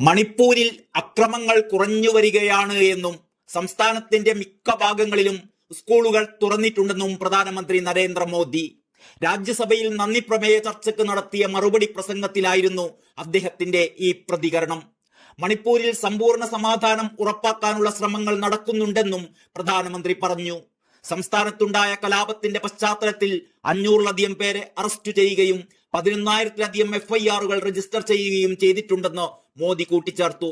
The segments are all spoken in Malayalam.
മണിപ്പൂരിൽ അക്രമങ്ങൾ കുറഞ്ഞു വരികയാണ് എന്നും സംസ്ഥാനത്തിന്റെ മിക്ക ഭാഗങ്ങളിലും സ്കൂളുകൾ തുറന്നിട്ടുണ്ടെന്നും പ്രധാനമന്ത്രി നരേന്ദ്രമോദി. രാജ്യസഭയിൽ നന്ദി പ്രമേയ ചർച്ചയ്ക്ക് നടത്തിയ മറുപടി പ്രസംഗത്തിലായിരുന്നു അദ്ദേഹത്തിന്റെ ഈ പ്രതികരണം. മണിപ്പൂരിൽ സമ്പൂർണ സമാധാനം ഉറപ്പാക്കാനുള്ള ശ്രമങ്ങൾ നടക്കുന്നുണ്ടെന്നും പ്രധാനമന്ത്രി പറഞ്ഞു. സംസ്ഥാനത്തുണ്ടായ കലാപത്തിന്റെ പശ്ചാത്തലത്തിൽ അഞ്ഞൂറിലധികം പേരെ അറസ്റ്റ് ചെയ്യുകയും പതിനൊന്നായിരത്തിലധികം എഫ്ഐആറുകൾ രജിസ്റ്റർ ചെയ്യുകയും ചെയ്തിട്ടുണ്ടെന്ന് മോദി കൂട്ടിച്ചേർത്തു.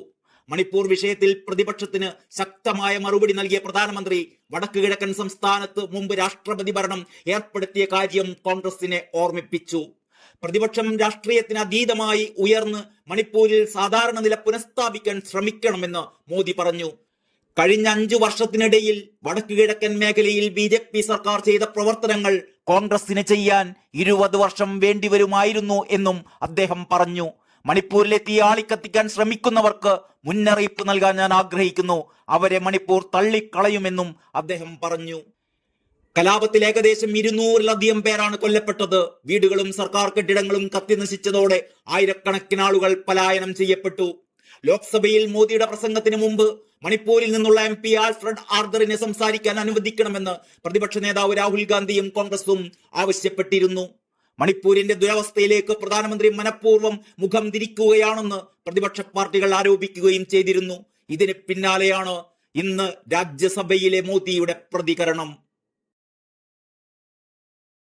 മണിപ്പൂർ വിഷയത്തിൽ പ്രതിപക്ഷത്തിന് ശക്തമായ മറുപടി നൽകിയ പ്രധാനമന്ത്രി വടക്ക് കിഴക്കൻ സംസ്ഥാനത്ത് മുമ്പ് രാഷ്ട്രപതി ഭരണം ഏർപ്പെടുത്തിയ കാര്യം കോൺഗ്രസിനെ ഓർമ്മിപ്പിച്ചു. പ്രതിപക്ഷം രാഷ്ട്രീയത്തിന് അതീതമായി ഉയർന്ന് മണിപ്പൂരിൽ സാധാരണ നില പുനഃസ്ഥാപിക്കാൻ ശ്രമിക്കണമെന്ന് മോദി പറഞ്ഞു. കഴിഞ്ഞ അഞ്ചു വർഷത്തിനിടയിൽ വടക്കു കിഴക്കൻ മേഖലയിൽ ബി ജെ പി സർക്കാർ ചെയ്ത പ്രവർത്തനങ്ങൾ കോൺഗ്രസിന് ചെയ്യാൻ ഇരുപത് വർഷം വേണ്ടിവരുമായിരുന്നു എന്നും അദ്ദേഹം പറഞ്ഞു. മണിപ്പൂരിലെ തീ ആളിക്കത്തിക്കാൻ ശ്രമിക്കുന്നവർക്ക് മുന്നറിയിപ്പ് നൽകാൻ ഞാൻ ആഗ്രഹിക്കുന്നു. അവരെ മണിപ്പൂർ തള്ളിക്കളയുമെന്നും അദ്ദേഹം പറഞ്ഞു. കലാപത്തിൽ ഏകദേശം ഇരുന്നൂറിലധികം പേരാണ് കൊല്ലപ്പെട്ടത്. വീടുകളും സർക്കാർ കെട്ടിടങ്ങളും കത്തിനശിച്ചതോടെ ആയിരക്കണക്കിന് ആളുകൾ പലായനം ചെയ്യപ്പെട്ടു. ലോക്സഭയിൽ മോദിയുടെ പ്രസംഗത്തിന് മുമ്പ് മണിപ്പൂരിൽ നിന്നുള്ള എം പി ആൽഫ്രഡ് ആർദറിനെ സംസാരിക്കാൻ അനുവദിക്കണമെന്ന് പ്രതിപക്ഷ നേതാവ് രാഹുൽ ഗാന്ധിയും കോൺഗ്രസും ആവശ്യപ്പെട്ടിരുന്നു. മണിപ്പൂരിന്റെ ദുരവസ്ഥയിലേക്ക് പ്രധാനമന്ത്രി മനഃപൂർവം മുഖം തിരിക്കുകയാണെന്ന് പ്രതിപക്ഷ പാർട്ടികൾ ആരോപിക്കുകയും ചെയ്തിരുന്നു. ഇതിന് പിന്നാലെയാണ് ഇന്ന് രാജ്യസഭയിലെ മോദിയുടെ പ്രതികരണം.